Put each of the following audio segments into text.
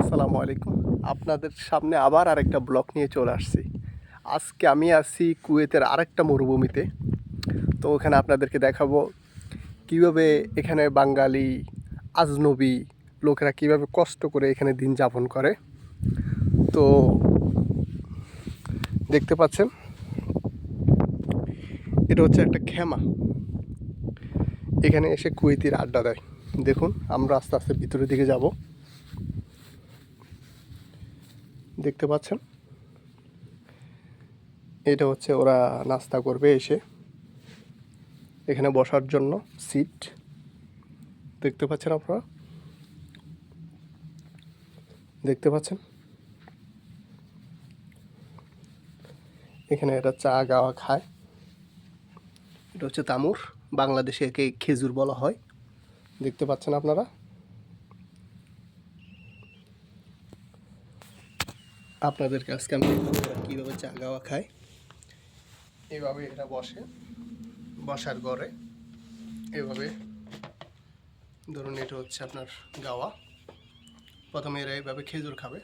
আসসালামু আলাইকুম। আপনাদের সামনে আবার আরেকটা ব্লক নিয়ে চলে আসছি। আজকে আমি আছি কুয়েতের আরেকটা মরুভূমিতে। তো ওখানে আপনাদেরকে দেখাবো কীভাবে এখানে বাঙালি, আজনবী লোকেরা কীভাবে কষ্ট করে এখানে দিন যাপন করে। তো দেখতে পাচ্ছেন, এটা হচ্ছে একটা খেমা। এখানে এসে কুয়েতির আড্ডা দেয়। দেখুন, আমরা আস্তে আস্তে ভিতরের দিকে যাব। দেখতে পাচ্ছেন? এটা হচ্ছে ওরা নাস্তা করবে এসে। এখানে বসার জন্য সিট। দেখতে পাচ্ছেন আপনারা? দেখতে পাচ্ছেন? এখানে এরা চা গাওয়া খায়। এটা হচ্ছে তামুর, বাংলাদেশে একে খেজুর বলা হয়। দেখতে পাচ্ছেন আপনারা? আপনাদের আজকে আমি কীভাবে চা গাওয়া খায়। এভাবে এরা বসে, বসার ঘরে। এভাবে। ধরুন এটা হচ্ছে আপনার গাওয়া। প্রথমে এরা এইভাবে খেজুর খাবে।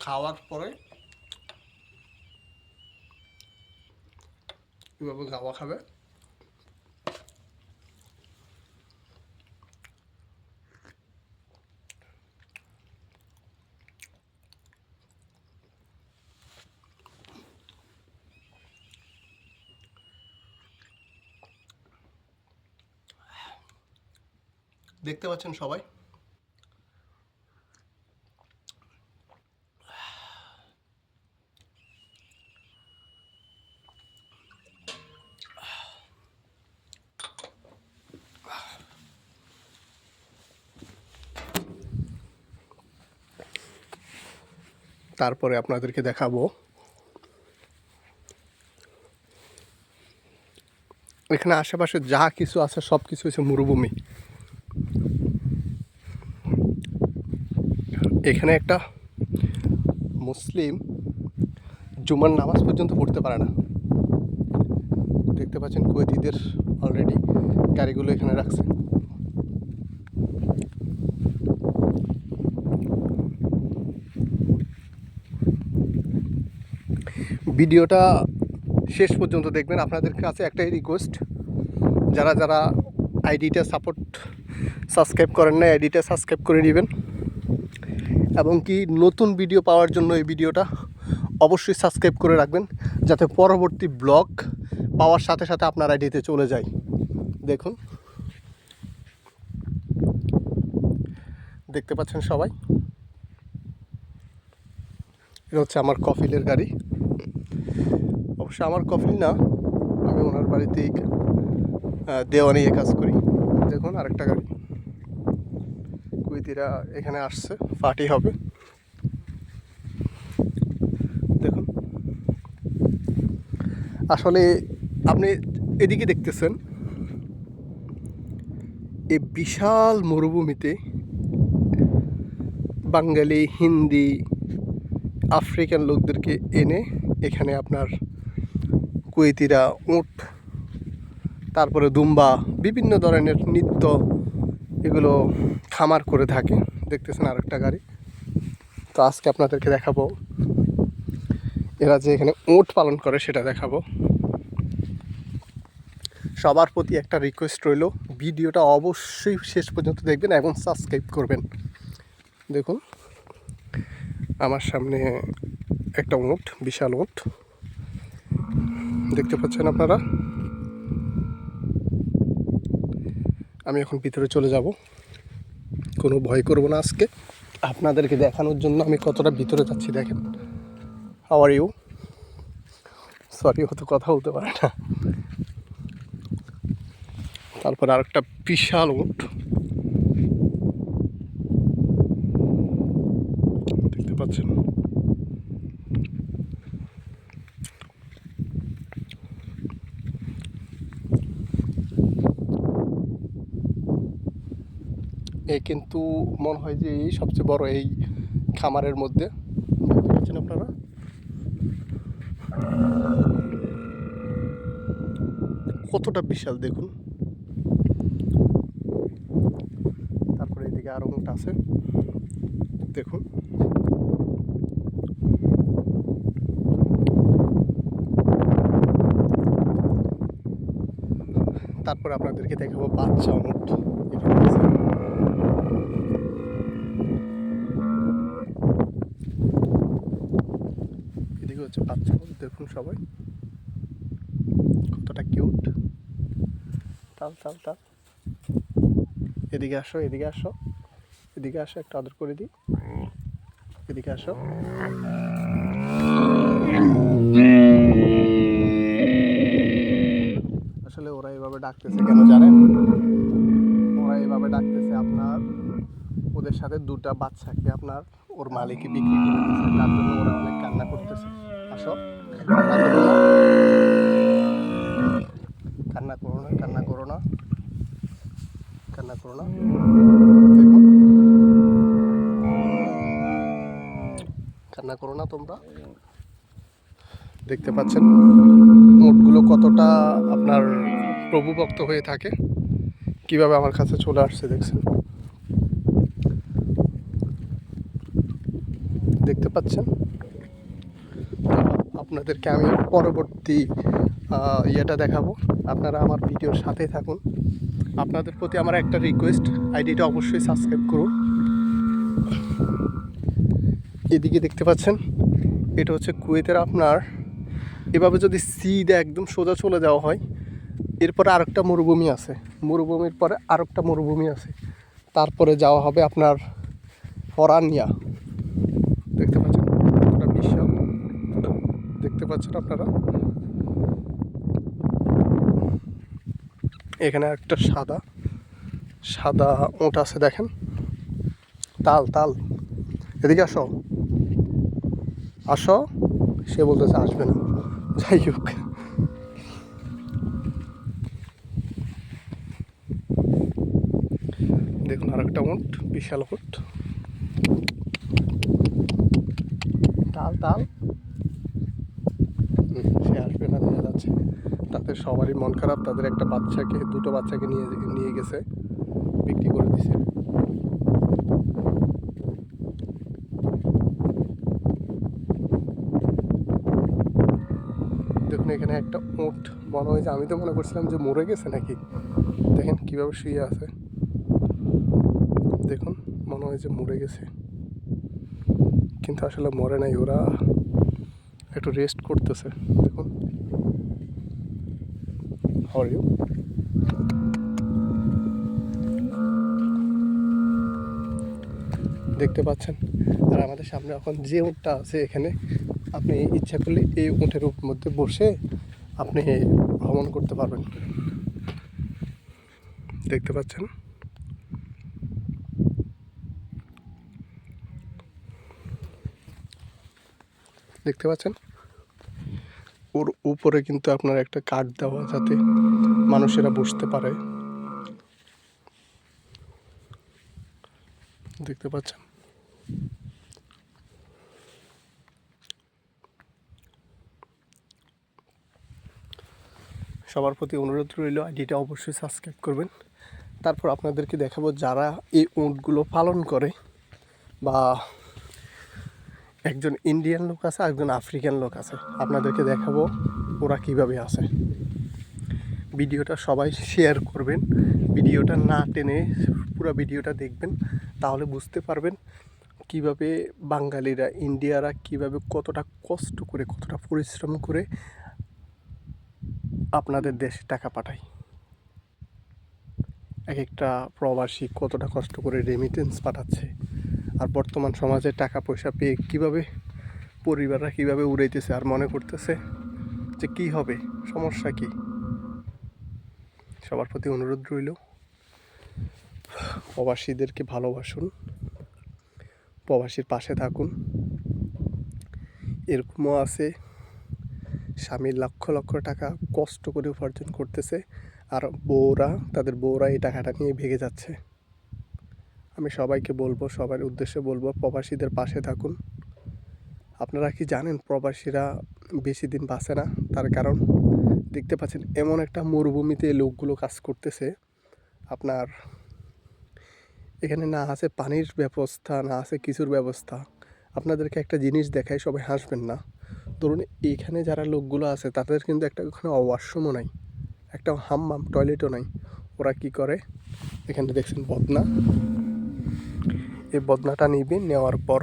খাওয়ার পরে এভাবে গাওয়া খাবে। দেখতে পাচ্ছেন সবাই? তারপরে আপনাদেরকে দেখাবো। এখানে আশেপাশে যা কিছু আছে, সব কিছু হচ্ছে মরুভূমি। এখানে একটা মুসলিম জুমার নামাজ পর্যন্ত পড়তে পারে না। দেখতে পাচ্ছেন কুয়েতিদের অলরেডি গাড়িগুলো এখানে রাখছে। ভিডিওটা শেষ পর্যন্ত দেখবেন। আপনাদের কাছে একটাই রিকোয়েস্ট যারা যারা আইডিটা সাপোর্ট সাবস্ক্রাইব করেন না আইডিটা সাবস্ক্রাইব করে নেবেন। এবং কি নতুন ভিডিও পাওয়ার জন্য এই ভিডিওটা অবশ্যই সাবস্ক্রাইব করে রাখবেন, যাতে পরবর্তী ব্লগ পাওয়ার সাথে সাথে আপনার আইডিতে চলে যায়। দেখুন। দেখতে পাচ্ছেন সবাই? এটা হচ্ছে আমার কফিলের গাড়ি। অবশ্য আমার কফিল না, আমি ওনার বাড়িতেই দেওয়া নিয়ে কাজ করি। দেখুন আরেকটা গাড়ি। কুইতিরা এখানে আসছে পার্টি হবে। দেখুন। আসলে আপনি এদিকে দেখতেছেন এই বিশাল মরুভূমিতে বাঙালি, হিন্দি, আফ্রিকান লোকদেরকে এনে এখানে আপনার কুয়েতিরা, উট, তারপরে দুম্বা, বিভিন্ন ধরনের নৃত্য এগুলো খামার করে থাকে। দেখতেছেন আরেকটা গাড়ি। তো আজকে আপনাদেরকে দেখাবো। এরা যে এখানে উট পালন করে সেটা দেখাবো। সবার প্রতি একটা রিকোয়েস্ট রইল। ভিডিওটা অবশ্যই শেষ পর্যন্ত দেখবেন এবং সাবস্ক্রাইব করবেন। দেখুন, আমার সামনে একটা উট, বিশাল উট। দেখতে পাচ্ছেন আপনারা? আমি এখন ভিতরে চলে যাব। কোনো ভয় করব না আজকে। আপনাদেরকে দেখানোর জন্য আমি কতটা ভিতরে যাচ্ছি দেখেন। হাওয়ার ইউ সরি হয়তো কথা বলতে পারে না। তারপর আরেকটা বিশাল উঠ দেখতে পাচ্ছেন? কিন্তু মনে হয় যে এই সবচেয়ে বড় এই খামারের মধ্যে। দেখতে আপনারা? কতটা বিশাল দেখুন। তারপরে এদিকে আরও উট আছে। দেখুন। তারপর আপনাদেরকে দেখাবো বাচ্চা উট এখানে আছে। এদিকে হচ্ছে বাচ্চা দেখুন সবাই। কতটা কিউট তাল তাল তাল। এদিকে আসো এদিকে আসো। এদিকে আসো একটা আদর করে দিই। এদিকে আসো। আসলে ওরা এভাবে ডাকতেছে কেন জানেন? ওরা এভাবে ডাকতেছে আপনার ওদের সাথে দুটা বাচ্চাকে আপনার ওর মালিকই বিক্রি করে দিয়েছে তার জন্য ওরা অনেক কান্না করতেছে। আসো। কান্না করো না, কান্না করো না। কান্না করো না। কান্না করো না তোমরা। দেখতে পাচ্ছেন মোটগুলো কতটা আপনার প্রভুভক্ত হয়ে থাকে। কীভাবে আমার কাছে চলে আসছে, দেখছেন? দেখতে পাচ্ছেন? আপনাদেরকে আমি পরবর্তী ইয়েটা দেখাবো। আপনারা আমার ভিডিওর সাথে থাকুন। আপনাদের প্রতি আমার একটা রিকোয়েস্ট আইডিটা অবশ্যই সাবস্ক্রাইব করুন। এদিকে দেখতে পাচ্ছেন, এটা হচ্ছে কুয়েতের আপনার, এভাবে যদি সিধা একদম সোজা চলে যাওয়া হয়, এরপরে আরেকটা মরুভূমি আছে। মরুভূমির পরে আরেকটা মরুভূমি আছে। তারপরে যাওয়া হবে আপনার ফরানিয়া। দেখতে পাচ্ছেন? পাচ্ছেন আপনারা? এখানে একটা সাদা সাদা ওট আছে দেখেন। তাল তাল। এদিকে আসো। আসো। সে বলতেছে আসবে না। যাই হোক। দেখুন আর একটা উট, বিশাল উট। তাল তাল হুম, সে আসবে না দেখা যাচ্ছে তাদের সবারই মন খারাপ, তাদের একটা বাচ্চাকে, দুটো বাচ্চাকে নিয়ে নিয়ে গেছে, বিক্রি করে দিছে। দেখুন, এখানে একটা উট, মনে হয়েছে আমি তো মনে করছিলাম যে মরে গেছে নাকি? দেখেন কীভাবে শুয়ে আছে। দেখুন, মনে হয় যে মরে গেছে। কিন্তু আসলে মরে নাই, ওরা একটু রেস্ট করতেছে। দেখুন হাউ ইউ দেখতে পাচ্ছেন? আর আমাদের সামনে এখন যে উটটা আছে এখানে, আপনি ইচ্ছা করলে এই উটের মধ্যে বসে আপনি ভ্রমণ করতে পারবেন। দেখতে পাচ্ছেন? দেখতে পাচ্ছেন? উপরে কিন্তু আপনার একটা কাঠ দেওয়া যাতে মানুষেরা বসতে পারে। দেখতে পাচ্ছেন? সবার প্রতি অনুরোধ রইল, আইডিটা অবশ্যই সাবস্ক্রাইব করবেন। তারপর আপনাদেরকে দেখাবো যারা এই উটগুলো পালন করে বা একজন ইন্ডিয়ান লোক আছে একজন আফ্রিকান লোক আছে। আপনাদেরকে দেখাবো ওরা কীভাবে আছে। ভিডিওটা সবাই শেয়ার করবেন। ভিডিওটা না টেনে পুরো ভিডিওটা দেখবেন। তাহলে বুঝতে পারবেন কীভাবে বাঙালিরা, ইন্ডিয়ারা কীভাবে কতটা কষ্ট করে, কতটা পরিশ্রম করে আপনাদের দেশে টাকা পাঠায়। এক একটা প্রবাসী কতটা কষ্ট করে রেমিটেন্স পাঠাচ্ছে। আর বর্তমান সমাজে টাকা পয়সা পেয়ে কীভাবে পরিবাররা কীভাবে উড়াইতেছে আর মনে করতেছে যে কি হবে, সমস্যা কি? সবার প্রতি অনুরোধ রইল, প্রবাসীদেরকে ভালোবাসুন, প্রবাসীর পাশে থাকুন। এরকমও আছে, স্বামী লক্ষ লক্ষ টাকা কষ্ট করে উপার্জন করতেছে আর বউরা, তাদের বউরা এই টাকাটা নিয়ে ভেগে যাচ্ছে। আমি সবাইকে বলব, সবার উদ্দেশ্যে বলব, প্রবাসীদের পাশে থাকুন। আপনারা কি জানেন প্রবাসীরা বেশি দিন বাঁচে না? তার কারণ, দেখতে পাচ্ছেন এমন একটা মরুভূমিতে লোকগুলো কাজ করতেছে। আপনার এখানে না আছে পানির ব্যবস্থা, না আছে কিছুর ব্যবস্থা। আপনাদেরকে একটা জিনিস দেখায় সবাই হাসবেন না। ধরুন এখানে যারা লোকগুলো আছে, তাদের কিন্তু একটা ওখানে ওয়াশরুমও নাই একটা হাম্মাম টয়লেটও নাই। ওরা কি করে? এখানে দেখছেন বদনা। এই বদনাটা নিবে, নেওয়ার পর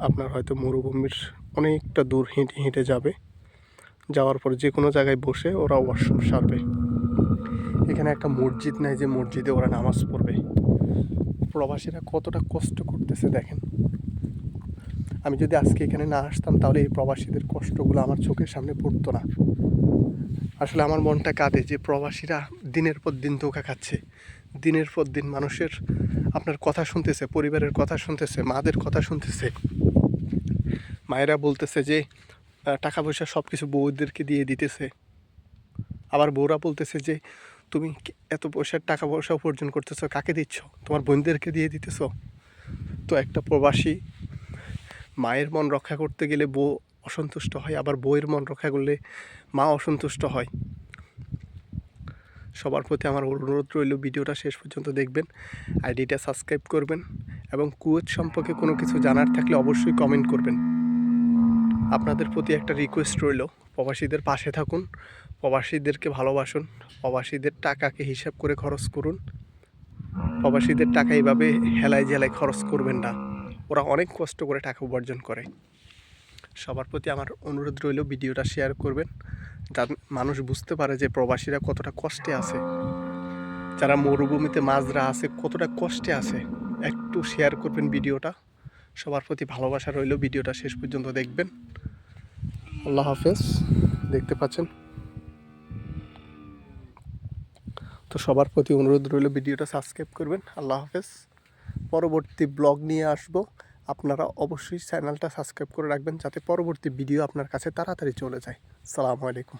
আপনার হয়তো মরুভূমির অনেকটা দূর হেঁটে হেঁটে যাবে। যাওয়ার পর যে কোনো জায়গায় বসে ওরা ওয়াশরুম সারবে। এখানে একটা মসজিদ নাই যে মসজিদে ওরা নামাজ পড়বে। প্রবাসীরা কতটা কষ্ট করতেছে দেখেন। আমি যদি আজকে এখানে না আসতাম তাহলে এই প্রবাসীদের কষ্টগুলো আমার চোখের সামনে পড়তো না। আসলে আমার মনটা কাঁদে যে প্রবাসীরা দিনের পর দিন ধোকা খাচ্ছে। দিনের পর দিন মানুষের আপনার কথা শুনতেছে, পরিবারের কথা শুনতেছে, মাদের কথা শুনতেছে। মায়েরা বলতেছে যে টাকা পয়সা সব কিছু বউদেরকে দিয়ে দিতেছে। আবার বউরা বলতেছে যে, তুমি এত পয়সার টাকা পয়সা উপার্জন করতেছো, কাকে দিচ্ছ? তোমার বোনদেরকে দিয়ে দিতেছো? তো একটা প্রবাসী মায়ের মন রক্ষা করতে গেলে বউ অসন্তুষ্ট হয়, আবার বউয়ের মন রক্ষা করলে মা অসন্তুষ্ট হয়। সবার প্রতি আমার অনুরোধ রইল ভিডিওটা শেষ পর্যন্ত দেখবেন, আইডিটা সাবস্ক্রাইব করবেন এবং কুয়েত সম্পর্কে কোনো কিছু জানার থাকলে অবশ্যই কমেন্ট করবেন। আপনাদের প্রতি একটা রিকোয়েস্ট রইল, প্রবাসীদের পাশে থাকুন, প্রবাসীদেরকে ভালোবাসুন, প্রবাসীদের টাকাকে হিসাব করে খরচ করুন। প্রবাসীদের টাকা এইভাবে হেলায় জেলায় খরচ করবেন না, ওরা অনেক কষ্ট করে টাকা উপার্জন করে। সবার প্রতি আমার অনুরোধ রইল ভিডিওটা শেয়ার করবেন মানুষ বুঝতে পারে যে প্রবাসীরা কতটা কষ্টে আছে। যারা মরুভূমিতে মাঝরা আছে, কতটা কষ্টে আছে। একটু শেয়ার করবেন ভিডিওটা। সবার প্রতি ভালোবাসা রইল ভিডিওটা শেষ পর্যন্ত দেখবেন। আল্লাহ হাফেজ। দেখতে পাচ্ছেন? তো সবার প্রতি অনুরোধ রইল ভিডিওটা সাবস্ক্রাইব করবেন। আল্লাহ হাফেজ। পরবর্তী ব্লগ নিয়ে আসব। আপনারা অবশ্যই চ্যানেলটা সাবস্ক্রাইব করে রাখবেন যাতে পরবর্তী ভিডিও আপনার কাছে তাড়াতাড়ি চলে যায়। সালামু আলাইকুম।